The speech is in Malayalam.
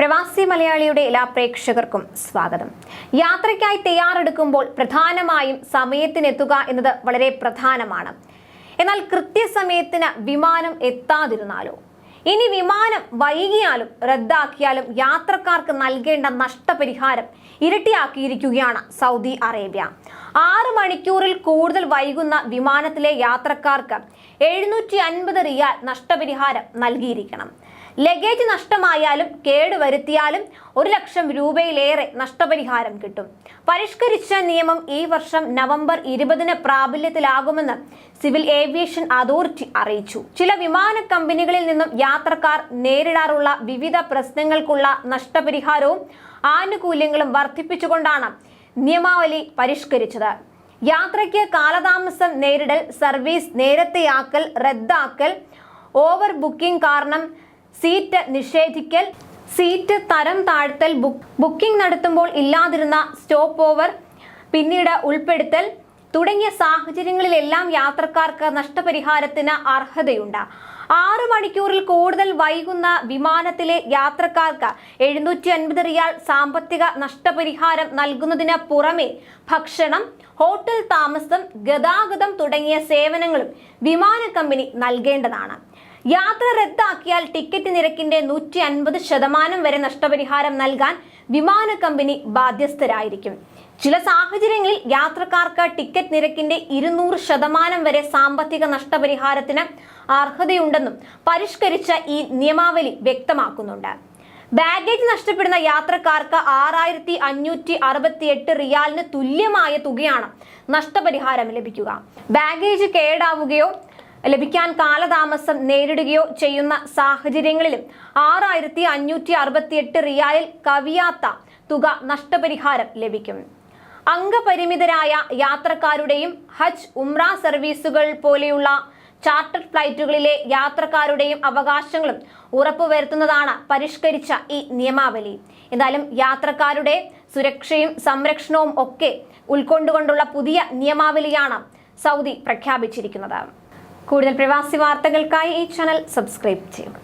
പ്രവാസി മലയാളിയുടെ എല്ലാ പ്രേക്ഷകർക്കും സ്വാഗതം. യാത്രയ്ക്കായി തയ്യാറെടുക്കുമ്പോൾ പ്രധാനമായും സമയത്തിനെത്തുക എന്നത് വളരെ പ്രധാനമാണ്. എന്നാൽ കൃത്യസമയത്തിന് വിമാനം എത്താതിരുന്നാലോ? ഇനി വിമാനം വൈകിയാലും റദ്ദാക്കിയാലും യാത്രക്കാർക്ക് നൽകേണ്ട നഷ്ടപരിഹാരം ഇരട്ടിയാക്കിയിരിക്കുകയാണ് സൗദി അറേബ്യ. ആറ് മണിക്കൂറിൽ കൂടുതൽ വൈകുന്ന വിമാനത്തിലെ യാത്രക്കാർക്ക് എഴുന്നൂറ്റി അൻപത് റിയാൽ നഷ്ടപരിഹാരം നൽകിയിരിക്കണം. ലഗേജ് നഷ്ടമായാലും കേടുവരുത്തിയാലും ഒരു ലക്ഷം രൂപയിലേറെ നഷ്ടപരിഹാരം കിട്ടും. പരിഷ്കരിച്ച നിയമം ഈ വർഷം നവംബർ ഇരുപതിന് പ്രാബല്യത്തിലാകുമെന്ന് സിവിൽ ഏവിയേഷൻ അതോറിറ്റി അറിയിച്ചു. ചില വിമാന കമ്പനികളിൽ നിന്നും യാത്രക്കാർ നേരിടാറുള്ള വിവിധ പ്രശ്നങ്ങൾക്കുള്ള നഷ്ടപരിഹാരവും ആനുകൂല്യങ്ങളും വർദ്ധിപ്പിച്ചുകൊണ്ടാണ് നിയമാവലി പരിഷ്കരിച്ചത്. യാത്രയ്ക്ക് കാലതാമസം നേരിടൽ സർവീസ് നേരത്തെയാക്കൽ റദ്ദാക്കൽ ഓവർ ബുക്കിംഗ് കാരണം സീറ്റ് നിഷേധിക്കൽ സീറ്റ് തരം താഴ്ത്തൽ ബുക്കിംഗ് നടത്തുമ്പോൾ ഇല്ലാതിരുന്ന സ്റ്റോപ്പ് ഓവർ പിന്നീട് ഉൾപ്പെടുത്തൽ തുടങ്ങിയ സാഹചര്യങ്ങളിലെല്ലാം യാത്രക്കാർക്ക് നഷ്ടപരിഹാരത്തിന് അർഹതയുണ്ട്. ആറു മണിക്കൂറിൽ കൂടുതൽ വൈകുന്ന വിമാനത്തിലെ യാത്രക്കാർക്ക് എഴുന്നൂറ്റി അൻപത് റിയാൽ സാമ്പത്തിക നഷ്ടപരിഹാരം നൽകുന്നതിന് പുറമെ ഭക്ഷണം ഹോട്ടൽ താമസം ഗതാഗതം തുടങ്ങിയ സേവനങ്ങളും വിമാന കമ്പനി നൽകേണ്ടതാണ്. യാത്ര റദ്ദാക്കിയാൽ ടിക്കറ്റ് നിരക്കിന്റെ നൂറ്റി അൻപത് ശതമാനം വരെ നഷ്ടപരിഹാരം നൽകാൻ വിമാന കമ്പനി ബാധ്യസ്ഥരായിരിക്കും. ചില സാഹചര്യങ്ങളിൽ യാത്രക്കാർക്ക് ടിക്കറ്റ് നിരക്കിന്റെ ഇരുന്നൂറ് ശതമാനം വരെ സാമ്പത്തിക നഷ്ടപരിഹാരത്തിന് അർഹതയുണ്ടെന്നും പരിഷ്കരിച്ച ഈ നിയമാവലി വ്യക്തമാക്കുന്നുണ്ട്. ബാഗേജ് നഷ്ടപ്പെടുന്ന യാത്രക്കാർക്ക് ആറായിരത്തി അഞ്ഞൂറ്റി അറുപത്തി എട്ട് റിയാലിന് തുല്യമായ തുകയാണ് നഷ്ടപരിഹാരം ലഭിക്കുക. ബാഗേജ് കേടാവുകയോ ലഭിക്കാൻ കാലതാമസം നേരിടുകയോ ചെയ്യുന്ന സാഹചര്യങ്ങളിലും ആറായിരത്തി അഞ്ഞൂറ്റി അറുപത്തി എട്ട് റിയാലിൽ കവിയാത്ത തുക നഷ്ടപരിഹാരം ലഭിക്കും. അംഗപരിമിതരായ യാത്രക്കാരുടെയും ഹജ്ജ് ഉംറ സർവീസുകൾ പോലെയുള്ള ചാർട്ടർ ഫ്ലൈറ്റുകളിലെ യാത്രക്കാരുടെയും അവകാശങ്ങളും ഉറപ്പുവരുത്തുന്നതാണ് പരിഷ്കരിച്ച ഈ നിയമാവലി. എന്നാലും യാത്രക്കാരുടെ സുരക്ഷയും സംരക്ഷണവും ഒക്കെ ഉൾക്കൊണ്ടുകൊണ്ടുള്ള പുതിയ നിയമാവലിയാണ് സൗദി പ്രഖ്യാപിച്ചിരിക്കുന്നത്. കൂടുതൽ പ്രവാസി വാർത്തകൾക്കായി ഈ ചാനൽ സബ്സ്ക്രൈബ് ചെയ്യുക.